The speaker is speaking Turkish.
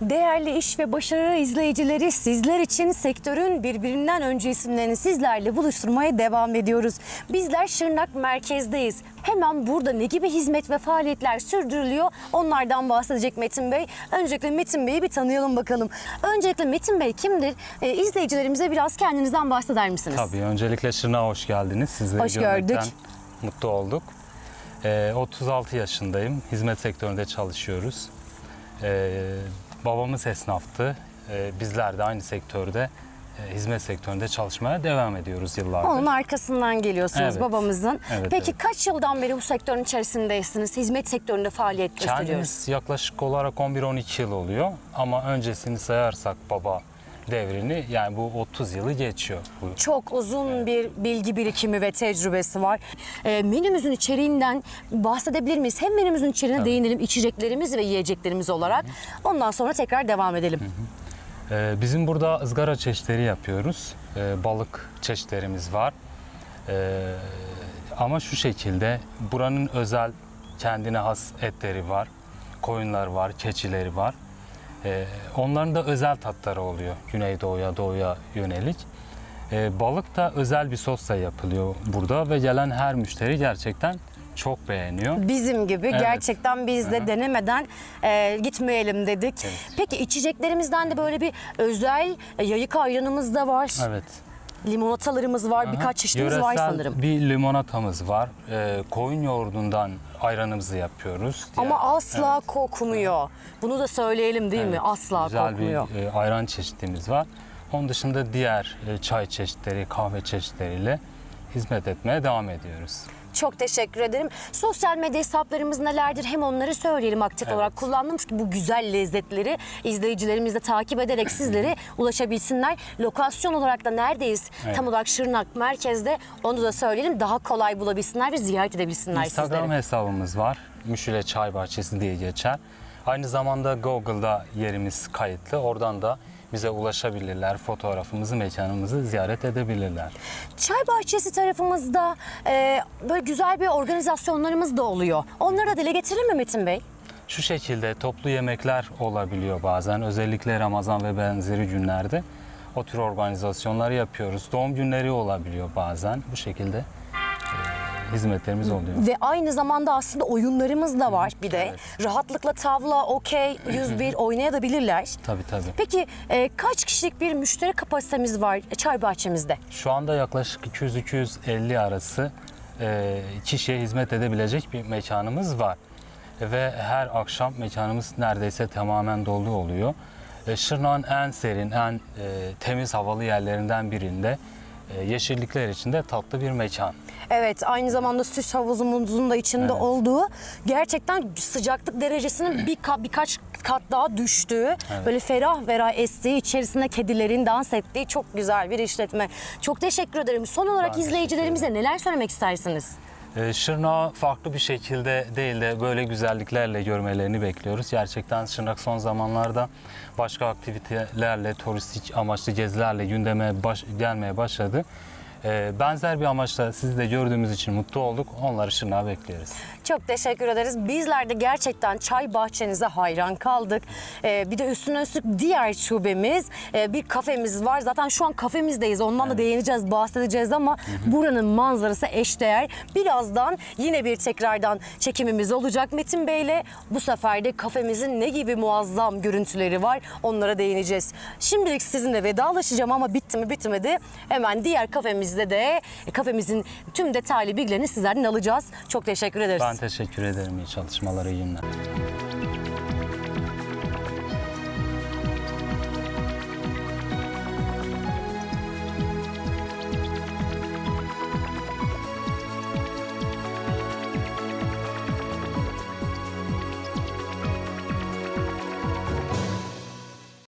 Değerli iş ve başarı izleyicileri sizler için sektörün birbirinden önce isimlerini sizlerle buluşturmaya devam ediyoruz. Bizler Şırnak merkezdeyiz. Hemen burada ne gibi hizmet ve faaliyetler sürdürülüyor onlardan bahsedecek Metin Bey. Öncelikle Metin Bey'i bir tanıyalım bakalım. Öncelikle Metin Bey kimdir? Ee, izleyicilerimize biraz kendinizden bahseder misiniz? Tabii öncelikle Şırnak'a hoş geldiniz. Sizleri Hoş gördük. mutlu olduk. Ee, 36 yaşındayım. Hizmet sektöründe çalışıyoruz. Ee, babamız esnaftı. Ee, bizler de aynı sektörde, e, hizmet sektöründe çalışmaya devam ediyoruz yıllardır. Onun arkasından geliyorsunuz Evet. babamızın. Evet, Peki evet. kaç yıldan beri bu sektörün içerisindesiniz? Hizmet sektöründe faaliyet gösteriyoruz. Kendimiz yaklaşık olarak 11-12 yıl oluyor ama öncesini sayarsak baba devrini yani bu 30 yılı geçiyor. Bu Çok uzun bir bilgi birikimi ve tecrübesi var. Ee, menümüzün içeriğinden bahsedebilir miyiz? Hem menümüzün içeriğine değinelim içeceklerimiz ve yiyeceklerimiz olarak. Ondan sonra tekrar devam edelim. Ee, bizim burada ızgara çeşitleri yapıyoruz. Ee, balık çeşitlerimiz var. Ee, ama şu şekilde buranın özel kendine has etleri var. Koyunlar var, keçileri var. Ee, onların da özel tatları oluyor Güneydoğu'ya, Doğu'ya yönelik. Ee, balık da özel bir sosla yapılıyor burada ve gelen her müşteri gerçekten çok beğeniyor. Bizim gibi Evet. gerçekten biz de denemeden e, gitmeyelim dedik. Evet. Peki içeceklerimizden de böyle bir özel e, yayık ayranımız da var. Evet. Limonatalarımız var. Birkaç çeşitimiz var sanırım. bir limonatamız var. Ee, koyun yoğurdundan ayranımızı yapıyoruz. Ama Diğer- asla Evet, kokmuyor. Bunu da söyleyelim değil mi? evet. Asla Güzel kokmuyor. bir e, ayran çeşitimiz var. Onun dışında diğer e, çay çeşitleri, kahve çeşitleriyle hizmet etmeye devam ediyoruz. Çok teşekkür ederim. Sosyal medya hesaplarımız nelerdir? Hem onları söyleyelim aktif Evet. olarak kullandığımız ki bu güzel lezzetleri izleyicilerimiz de takip ederek sizlere ulaşabilsinler. Lokasyon olarak da neredeyiz? Evet. Tam olarak Şırnak merkezde. Onu da söyleyelim. Daha kolay bulabilsinler ve ziyaret edebilsinler Instagram sizleri. hesabımız var. Müşüle Çay Bahçesi diye geçer. Aynı zamanda Google'da yerimiz kayıtlı. Oradan da bize ulaşabilirler. Fotoğrafımızı, mekanımızı ziyaret edebilirler. Çay bahçesi tarafımızda e, böyle güzel bir organizasyonlarımız da oluyor. Onları da dile getirelim mi Metin Bey? Şu şekilde toplu yemekler olabiliyor bazen. Özellikle Ramazan ve benzeri günlerde o tür organizasyonları yapıyoruz. Doğum günleri olabiliyor bazen. Bu şekilde hizmetlerimiz oluyor. Ve aynı zamanda aslında oyunlarımız da var bir de. Evet. Rahatlıkla tavla, okey, 101 oynayabilirler. Tabii tabii. Peki e, kaç kişilik bir müşteri kapasitemiz var çay bahçemizde? Şu anda yaklaşık 200-250 arası e, kişiye hizmet edebilecek bir mekanımız var. Ve her akşam mekanımız neredeyse tamamen dolu oluyor. E, Şırnak'ın en serin, en e, temiz havalı yerlerinden birinde e, yeşillikler içinde tatlı bir mekan. Evet aynı zamanda süs havuzumuzun da içinde Evet. olduğu gerçekten sıcaklık derecesinin bir kat, birkaç kat daha düştüğü böyle ferah ferah estiği içerisinde kedilerin dans ettiği çok güzel bir işletme. Çok teşekkür ederim. Son olarak Ben izleyicilerimize neler söylemek istersiniz? E, Şırnak'ı farklı bir şekilde değil de böyle güzelliklerle görmelerini bekliyoruz. Gerçekten Şırnak son zamanlarda başka aktivitelerle, turistik amaçlı gezilerle gündeme baş- gelmeye başladı. E, benzer bir amaçla sizi de gördüğümüz için mutlu olduk. Onları Şırnak'a bekliyoruz. Çok teşekkür ederiz. Bizler de gerçekten çay bahçenize hayran kaldık. Ee, bir de üstüne üstlük diğer şubemiz, e, bir kafemiz var. Zaten şu an kafemizdeyiz. Ondan da değineceğiz, bahsedeceğiz ama buranın manzarası eşdeğer. Birazdan yine bir tekrardan çekimimiz olacak Metin Bey'le. Bu sefer de kafemizin ne gibi muazzam görüntüleri var onlara değineceğiz. Şimdilik sizinle vedalaşacağım ama bitti mi bitmedi. Hemen diğer kafemizde de e, kafemizin tüm detaylı bilgilerini sizlerden alacağız. Çok teşekkür ederiz. Ben teşekkür ederim. İyi çalışmalar, iyi günler.